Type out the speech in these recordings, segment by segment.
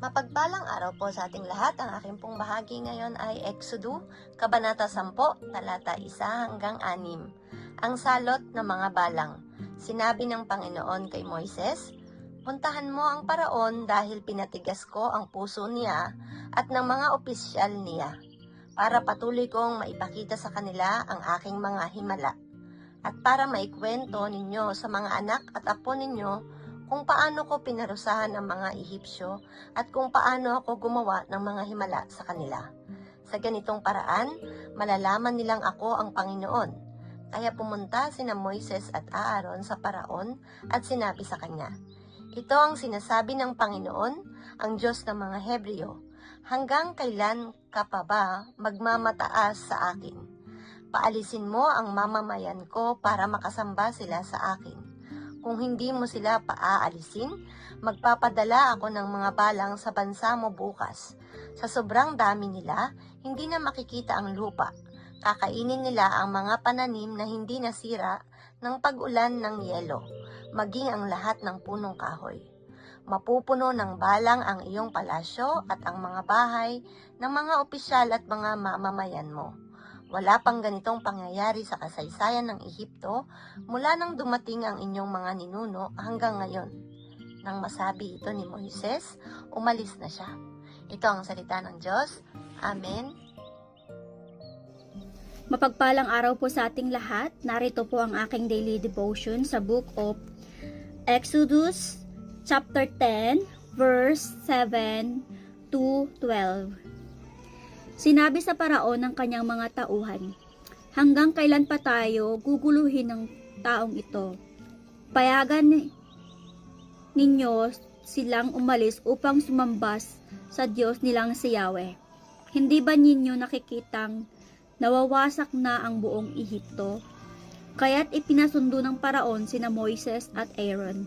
Mapagpalang araw po sa ating lahat. Ang aking pong bahagi ngayon ay Exodo, Kabanata 10, talata 1 hanggang 6. Ang salot ng mga balang. Sinabi ng Panginoon kay Moises, Puntahan mo ang paraon dahil pinatigas ko ang puso niya at ng mga opisyal niya para patuloy kong maipakita sa kanila ang aking mga himala at para maikwento ninyo sa mga anak at apo ninyo kung paano ko pinarusahan ang mga Ehipsyo at kung paano ako gumawa ng mga himala sa kanila. Sa ganitong paraan, malalaman nilang ako ang Panginoon. Kaya pumunta sina Moises at Aaron sa paraon at sinabi sa kanya, Ito ang sinasabi ng Panginoon, ang Diyos ng mga Hebreo. Hanggang kailan ka pa ba magmamataas sa akin? Paalisin mo ang mamamayan ko para makasamba sila sa akin. Kung hindi mo sila paaalisin, magpapadala ako ng mga balang sa bansa mo bukas. Sa sobrang dami nila, hindi na makikita ang lupa. Kakainin nila ang mga pananim na hindi nasira ng pag-ulan ng yelo, maging ang lahat ng punong kahoy. Mapupuno ng balang ang iyong palasyo at ang mga bahay ng mga opisyal at mga mamamayan mo. Wala pang ganitong pangyayari sa kasaysayan ng Ehipto mula nang dumating ang inyong mga ninuno hanggang ngayon. Nang masabi ito ni Moises, umalis na siya. Ito ang salita ng Diyos. Amen. Mapagpalang araw po sa ating lahat. Narito po ang aking daily devotion sa book of Exodus chapter 10 verse 7 to 12. Sinabi sa paraon ng kanyang mga tauhan, Hanggang kailan pa tayo guguluhin ng taong ito? Payagan ni- ninyo silang umalis upang sumambas sa Diyos nilang si Yahweh. Hindi ba ninyo nakikitang nawawasak na ang buong Ehipto? Kaya't ipinasundo ng paraon sina Moises at Aaron.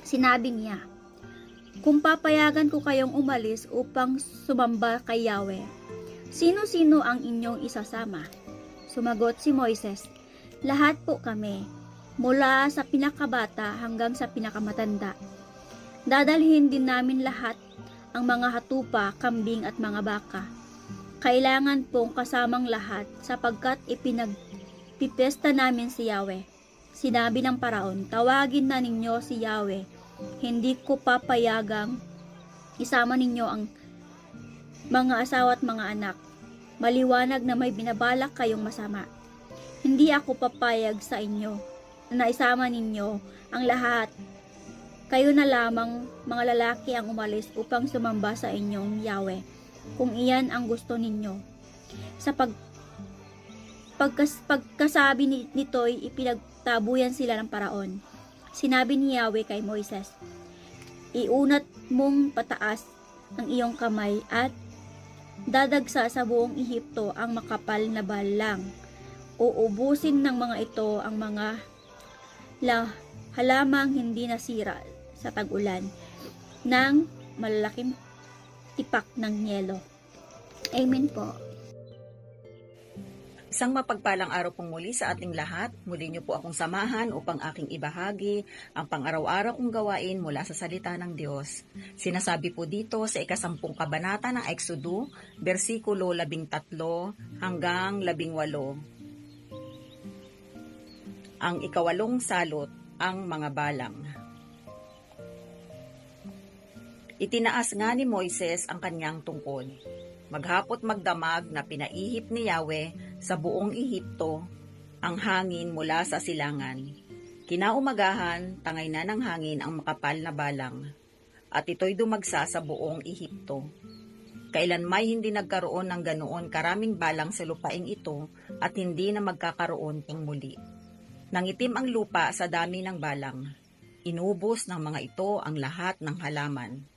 Sinabi niya, Kung papayagan ko kayong umalis upang sumamba kay Yahweh, sino-sino ang inyong isasama? Sumagot si Moises, Lahat po kami, mula sa pinakabata hanggang sa pinakamatanda. Dadalhin din namin lahat ang mga hatupa, kambing at mga baka. Kailangan pong kasamang lahat sapagkat ipinagpipesta namin si Yahweh. Sinabi ng paraon, tawagin na ninyo si Yahweh. Hindi ko papayagang isama ninyo ang mga asawa at mga anak. Maliwanag na may binabalak kayong masama. Hindi ako papayag sa inyo na isama ninyo ang lahat kayo na lamang mga lalaki ang umalis upang sumamba sa inyong Yahweh, kung iyan ang gusto ninyo. Sa pag, pagkas, pagkasabi ni, nito'y ipinagtabuyan sila ng paraon. Sinabi ni Yahweh kay Moises, Iunat mong pataas ang iyong kamay at dadagsa sa buong Ehipto ang makapal na balang. Uubusin ng mga ito ang mga la, halamang hindi nasira sa tag-ulan ng malalaking tipak ng yelo. Amen po. Isang mapagpalang araw pong muli sa ating lahat. Muli niyo po akong samahan upang aking ibahagi ang pang-araw-araw kong gawain mula sa salita ng Diyos. Sinasabi po dito sa ikasampung kabanata ng Exodo, versikulo 13 hanggang 18. Ang ikawalong salot, ang mga balang. Itinaas nga ni Moises ang kanyang tungkod. Maghapot magdamag na pinaihip ni Yahweh sa buong Ehipto ang hangin mula sa silangan. Kinaumagahan, tangay na ng hangin ang makapal na balang, at ito'y dumagsa sa buong Ehipto. Kailan may hindi nagkaroon ng ganoon karaming balang sa lupaing ito at hindi na magkakaroon pang muli. Nangitim ang lupa sa dami ng balang. Inubos ng mga ito ang lahat ng halaman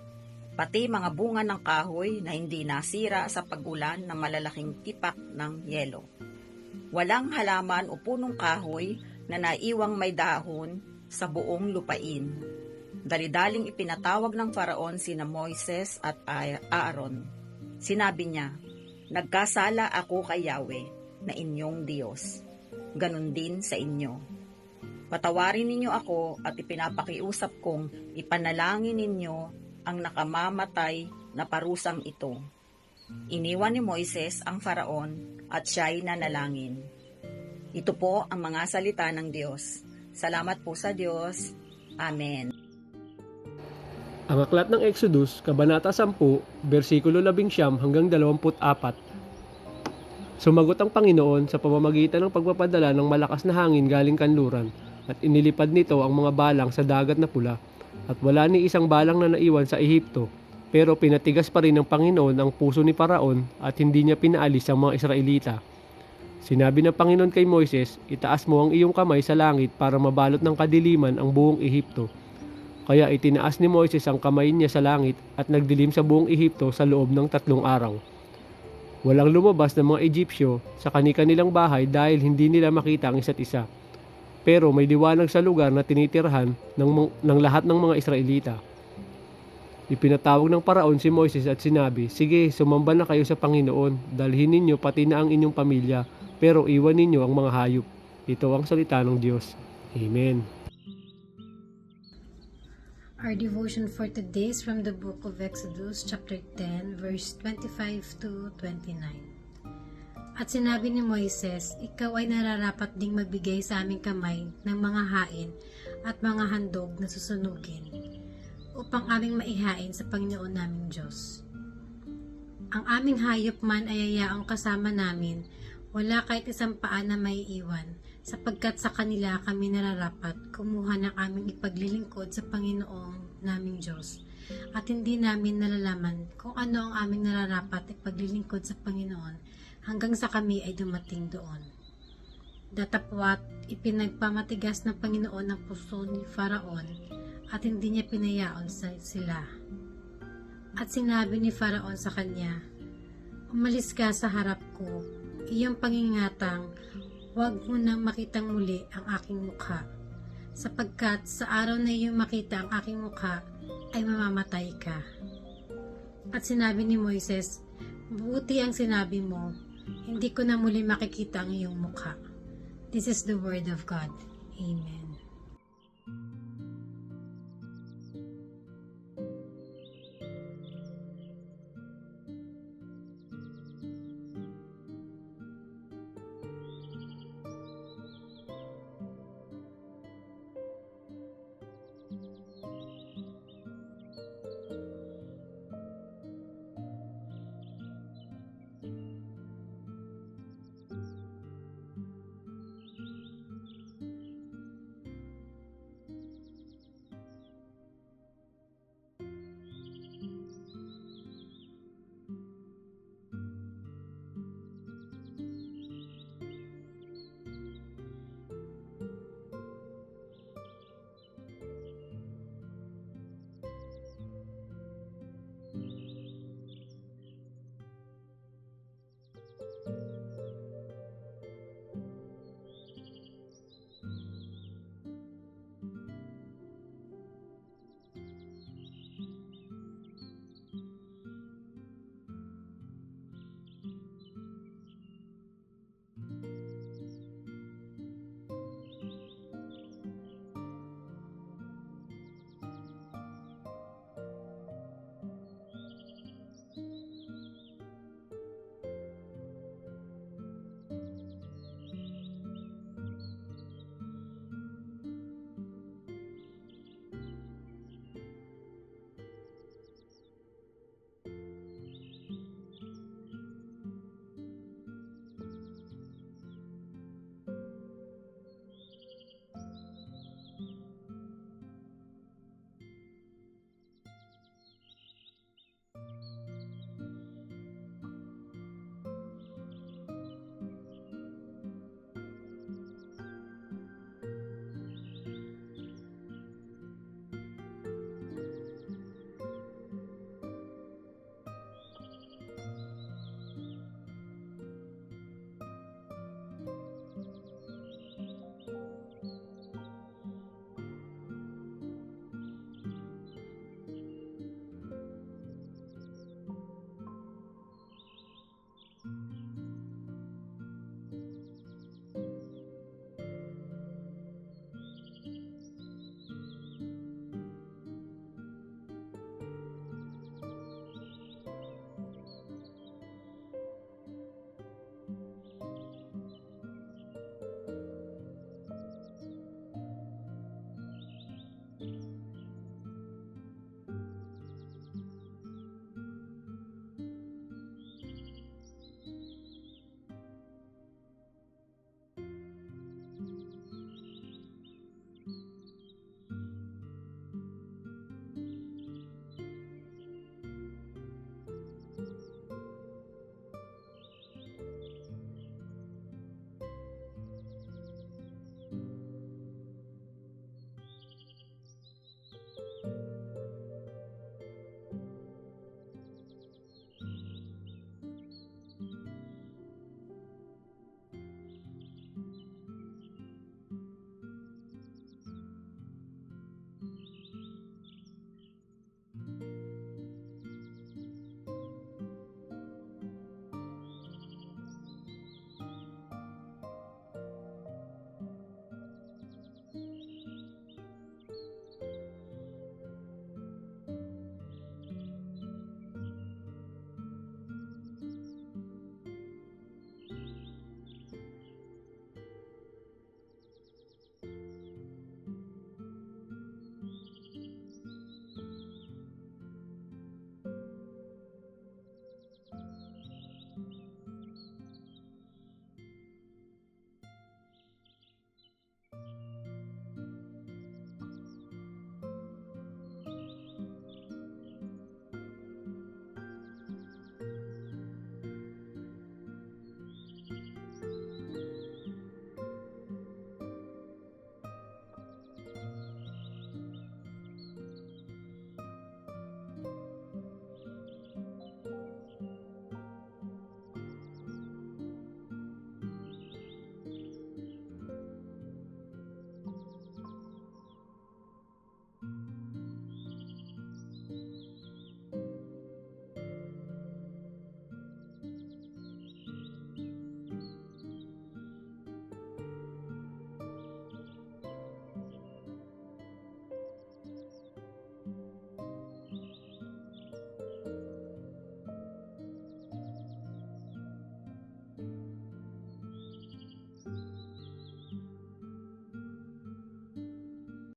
pati mga bunga ng kahoy na hindi nasira sa pagulan ng malalaking tipak ng yelo. Walang halaman o punong kahoy na naiwang may dahon sa buong lupain. Dalidaling ipinatawag ng faraon sina Moises at Aaron. Sinabi niya, Nagkasala ako kay Yahweh na inyong Diyos. Ganon din sa inyo. Patawarin ninyo ako at ipinapakiusap kong ipanalangin ninyo ang nakamamatay na parusang ito. Iniwan ni Moises ang faraon at siya'y nanalangin. Ito po ang mga salita ng Diyos. Salamat po sa Diyos. Amen. Ang aklat ng Exodus, Kabanata 10, versikulo 11 hanggang 24. Sumagot ang Panginoon sa pamamagitan ng pagpapadala ng malakas na hangin galing kanluran at inilipad nito ang mga balang sa dagat na pula at wala ni isang balang na naiwan sa Ehipto pero pinatigas pa rin ng Panginoon ang puso ni Paraon at hindi niya pinaalis ang mga Israelita. Sinabi ng Panginoon kay Moises, itaas mo ang iyong kamay sa langit para mabalot ng kadiliman ang buong Ehipto. Kaya itinaas ni Moises ang kamay niya sa langit at nagdilim sa buong Ehipto sa loob ng tatlong araw. Walang lumabas ng mga Egyptyo sa kani-kanilang bahay dahil hindi nila makita ang isa't isa. Pero may liwanag sa lugar na tinitirhan ng, ng lahat ng mga Israelita. Ipinatawag ng paraon si Moises at sinabi, Sige, sumamba na kayo sa Panginoon, dalhin ninyo pati na ang inyong pamilya, pero iwan ninyo ang mga hayop. Ito ang salita ng Diyos. Amen. Our devotion for today is from the book of Exodus, chapter 10, verse 25 to 29. At sinabi ni Moises, Ikaw ay nararapat ding magbigay sa aming kamay ng mga hain at mga handog na susunugin, upang aming maihain sa Panginoon naming Diyos. Ang aming hayop man ay ayaang kasama namin, wala kahit isang paa na may iwan, sapagkat sa kanila kami nararapat kumuha ng aming ipaglilingkod sa Panginoong naming Diyos. At hindi namin nalalaman kung ano ang aming nararapat ipaglilingkod sa Panginoon hanggang sa kami ay dumating doon. Datapwat, ipinagpamatigas ng Panginoon ang puso ni Faraon at hindi niya pinayaon sa sila. At sinabi ni Faraon sa kanya, Umalis ka sa harap ko, iyong pangingatang, huwag mo nang makitang muli ang aking mukha. Sapagkat sa araw na iyong makita ang aking mukha, ay mamamatay ka. At sinabi ni Moises, Buti ang sinabi mo, hindi ko na muli makikita ang iyong mukha. This is the word of God. Amen.